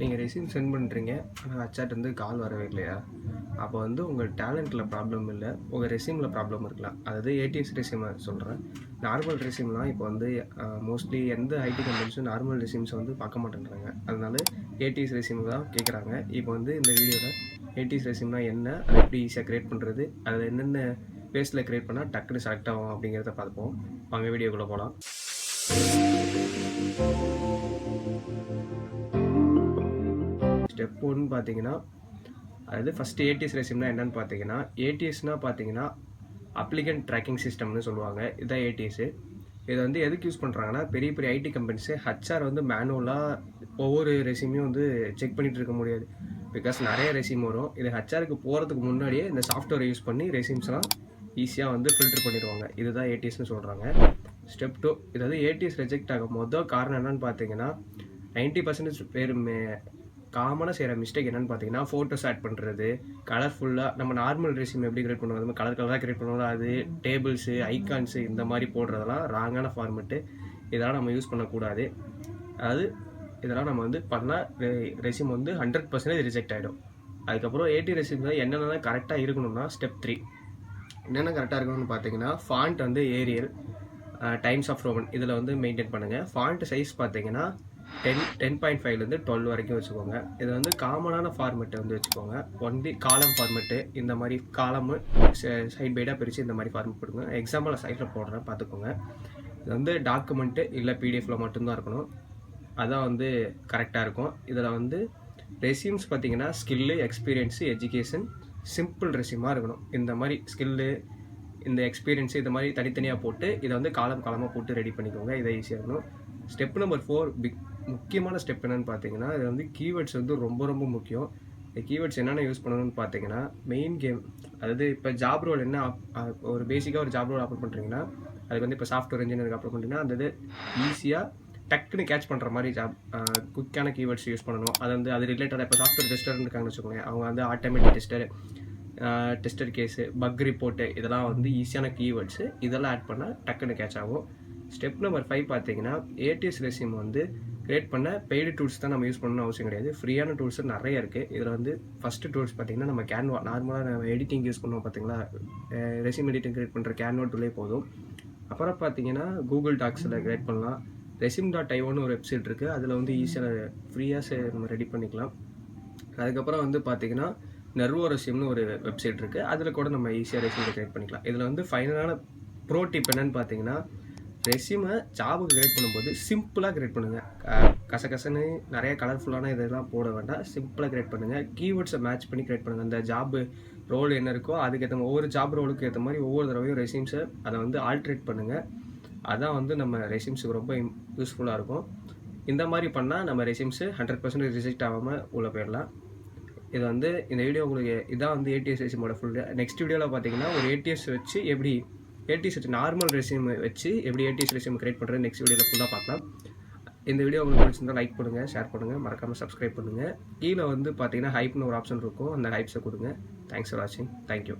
நீங்கள் resume send பண்ணுறீங்க ஆனால் ஹச்ஆர்ட் வந்து கால் வரவே இல்லையா? அப்போ வந்து உங்கள் டேலண்ட்டில் ப்ராப்ளம் இல்லை. உங்கள் ரெசியூமில் ப்ராப்ளம் இருக்கலாம். அதாவது ஏடிஎஸ் ரெசியூமை சொல்கிறேன் நார்மல் ரெசியூம்லாம் இப்போ வந்து மோஸ்ட்லி எந்த ஐடி கம்பெனிஸும் நார்மல் ரெசியூம்ஸை வந்து பார்க்க மாட்டேன்றாங்க. அதனால ஏடிஎஸ் ரெசியூம் தான் கேட்குறாங்க இப்போ வந்து இந்த வீடியோவில் ஏடிஎஸ் ரெசியூம்னா என்ன அதை எப்படி ஈஸியாக க்ரியேட் பண்ணுறது அதில் என்னென்ன பேஸில் க்ரியேட் பண்ணால் டக்குன்னு செலக்ட் ஆகும் அப்படிங்கிறத பார்ப்போம் வாங்க வீடியோக்குள்ளே போகலாம் ஸ்டெப் ஒன்று பார்த்தீங்கன்னா அதாவது ஃபஸ்ட்டு ஏடிஎஸ் ரெசிம்னா என்னென்னு பார்த்தீங்கன்னா ஏடிஎஸ்னால் பார்த்தீங்கன்னா அப்ளிகன்ட் ட்ராக்கிங் சிஸ்டம்னு சொல்லுவாங்க. இதுதான் ஏடிஎஸ்ஸு இதை வந்து எதுக்கு யூஸ் பண்ணுறாங்கன்னா பெரிய பெரிய ஐடி கம்பெனிஸு ஹச்ஆர் வந்து மேனுவலாக ஒவ்வொரு ரெசியூமையும் வந்து செக் பண்ணிகிட்டு இருக்க முடியாது. பிகாஸ் நிறைய ரெசியூம் வரும். இது ஹச்ஆருக்கு போகிறதுக்கு முன்னாடியே இந்த சாஃப்ட்வேரை யூஸ் பண்ணி ரெசியூம்ஸ்லாம் ஈஸியாக வந்து ஃபில்டர் பண்ணிடுவாங்க. இதுதான் ஏடிஎஸ்னு சொல்கிறாங்க ஸ்டெப் டூ இதாவது ஏடிஎஸ் ரிஜெக்ட் ஆகும் மொதல் காரணம் என்னன்னு பார்த்தீங்கன்னா நைன்ட்டி பர்சன்டேஜ் பேர் காமனாக செய்கிற மிஸ்டேக் என்னென்னு பார்த்தீங்கன்னா ஃபோட்டோஸ் ஆட் பண்ணுறது கலர்ஃபுல்லாக நம்ம நார்மல் ரெசியூம் எப்படி கிரியேட் பண்ணுவோம்? கலர் கலராக கிரியேட் பண்ணுவோம். அது டேபிள்ஸு ஐக்கான்ஸு இந்த மாதிரி போடுறதெல்லாம் ராங்கான ஃபார்மெட்டு இதெல்லாம் நம்ம யூஸ் பண்ணக்கூடாது. அதாவது இதெல்லாம் நம்ம வந்து பண்ணால் ரெசியூம் வந்து ஹண்ட்ரட் பர்சன்டேஜ் ரிஜெக்ட் ஆகிடும் அதுக்கப்புறம் ஏடி ரெசியூமில் என்னென்ன கரெக்டாக இருக்கணும்னா ஸ்டெப் த்ரீ என்னென்ன கரெக்டாக இருக்கணும்னு பார்த்தீங்கன்னா ஃபாண்ட் வந்து ஏரியல் டைம்ஸ் ஆஃப் ரோமன் இதில் வந்து மெயின்டைன் பண்ணுங்கள் ஃபாண்ட் சைஸ் பார்த்தீங்கன்னா டென் டென் பாயிண்ட் ஃபைவ்லேருந்து டுவெல் வரைக்கும் வச்சுக்கோங்க. இது வந்து காமனான ஃபார்மெட்டை வந்து வச்சுக்கோங்க. ஒன்லி காலம் ஃபார்மெட்டு இந்த மாதிரி காலமு சைட் பைடாக பிரித்து இந்த மாதிரி ஃபார்மெட் போடுங்க. எக்ஸாம்பிள் சைட்டில் போடுறேன் பார்த்துக்கோங்க. இது வந்து டாக்குமெண்ட்டு இல்லை பிடிஎஃப்ல மட்டும்தான் இருக்கணும். அதான் வந்து கரெக்டாக இருக்கும். இதில் வந்து ரெசியூம்ஸ் பார்த்தீங்கன்னா ஸ்கில்லு எக்ஸ்பீரியன்ஸு எஜுகேஷன் சிம்பிள் ரெசியூமாக இருக்கணும். இந்த மாதிரி ஸ்கில்லு இந்த எக்ஸ்பீரியன்ஸு இந்த மாதிரி தனித்தனியாக போட்டு இதை வந்து காலம் காலமாக போட்டு ரெடி பண்ணிக்கோங்க. இதை ஈஸியாக இருக்கணும். ஸ்டெப் நம்பர் ஃபோர் பிக் முக்கியமான ஸ்டெப் என்னென்னு பார்த்தீங்கன்னா இது வந்து கீவேர்ட்ஸ் வந்து ரொம்ப ரொம்ப முக்கியம். இந்த கீவேர்ட்ஸ் என்னென்ன யூஸ் பண்ணணும்னு பார்த்தீங்கன்னா மெயின் கேம் அதாவது இப்போ ஜாப் ரோல் என்ன ஒரு பேசிக்காக ஒரு ஜாப் ரோல் அப்லோட் பண்ணுறீங்கன்னா அதுக்கு வந்து இப்போ சாஃப்ட்வேர் இன்ஜினியருக்கு அப்லோட் பண்ணுறீங்கன்னா அந்த இது ஈஸியாக டக்குன்னு கேட்ச் பண்ணுற மாதிரி ஜாப் குயிக்கான கீவேர்ட்ஸ் யூஸ் பண்ணணும். அது வந்து அது ரிலேட்டடாக இப்போ சாஃப்ட்வேர் டெஸ்டர் இருக்காங்கன்னு வச்சுக்கோங்க அவங்க வந்து automatic tester tester case bug report இதெல்லாம் வந்து ஈஸியான கீவேர்ட்ஸு இதெல்லாம் ஆட் பண்ணால் டக்குன்னு கேட்ச் ஆகும். ஸ்டெப் நம்பர் ஃபைவ் பார்த்தீங்கன்னா ஏடிஎஸ் ரெசியூம் வந்து கிரியேட் பண்ண பெய்டு டூல்ஸ் தான் நம்ம யூஸ் பண்ணணும்னு அவசியம் கிடையாது. ஃப்ரீயான டூல்ஸ் நிறைய இருக்குது இதில் வந்து ஃபஸ்ட்டு டூல்ஸ் பார்த்தீங்கன்னா நம்ம கேன்வா நார்மலாக நம்ம எடிட்டிங் யூஸ் பண்ணுவோம் பார்த்தீங்களா? ரெசியூம் எடிட்டிங் கிரியேட் பண்ணுற கேன்வா டூலே போதும். அப்புறம் பார்த்தீங்கன்னா கூகுள் டாக்ஸில் கிரியேட் பண்ணலாம். ரெசியூம் டாட் ஐவோன்னு ஒரு வெப்சைட் இருக்குது அதில் வந்து ஈஸியாக ஃப்ரீயாக நம்ம ரெடி பண்ணிக்கலாம். அதுக்கப்புறம் வந்து பார்த்தீங்கன்னா நர்வோ ரெசியூம்னு ஒரு வெப்சைட் இருக்குது அதில் கூட நம்ம ஈஸியாக ரெசியூம் கிரியேட் பண்ணிக்கலாம். இதில் வந்து ஃபைனலான ப்ரோ டிப் என்னன்னு பார்த்தீங்கன்னா ரெசியூமை ஜாபுக்கு கிரியேட் பண்ணும்போது சிம்பிளாக கிரியேட் பண்ணுங்கள் கசகசன்னு நிறைய கலர்ஃபுல்லான இதெல்லாம் போட வேண்டாம். சிம்பிளாக கிரியேட் பண்ணுங்கள் கீவேர்ட்ஸை மேட்ச் பண்ணி கிரியேட் பண்ணுங்கள் அந்த ஜாப் ரோல் என்ன இருக்கோ அதுக்கேற்ற மாதிரி ஒவ்வொரு ஜாப் ரோலுக்கு ஏற்ற மாதிரி ஒவ்வொரு தடவையும் ரெசியூம்ஸை அதை வந்து ஆல்ட்ரேட் பண்ணுங்கள் அதான் வந்து நம்ம ரெசியூம்ஸுக்கு ரொம்ப யூஸ்ஃபுல்லாக இருக்கும். இந்த மாதிரி பண்ணால் நம்ம ரெசியூம்ஸு ஹண்ட்ரட் பர்சன்டேஜ் ரிஜெக்ட் ஆகாமல் உள்ளே போயிடலாம். இது வந்து இந்த வீடியோ உங்களுக்கு இதான் வந்து ஏடிஎஸ் ரெசியூமோட ஃபுல் நெக்ஸ்ட் வீடியோவில் பார்த்தீங்கன்னா ஒரு ஏடிஎஸ் வச்சு எப்படி ஏடி வச்சு நார்மல் ரெசியூம் வச்சு எப்படி ஏடிஸ் ரெசியூம் கிரியேட் பண்ணுறது நெக்ஸ்ட் வீடியோவில் ஃபுல்லாக பார்க்கலாம். இந்த வீடியோ உங்களுக்கு பிடிச்சிருந்தால் லைக் பண்ணுங்கள் ஷேர் பண்ணுங்கள் மறக்காமல் சப்ஸ்கிரைப் பண்ணுங்கள் கீழே வந்து பார்த்தீங்கன்னா ஹைப்னு ஒரு ஆப்ஷன் இருக்கும். அந்த ஹைப்ஸை கொடுங்க. தேங்க்ஸ் ஃபார் வாட்சிங் தேங்க்யூ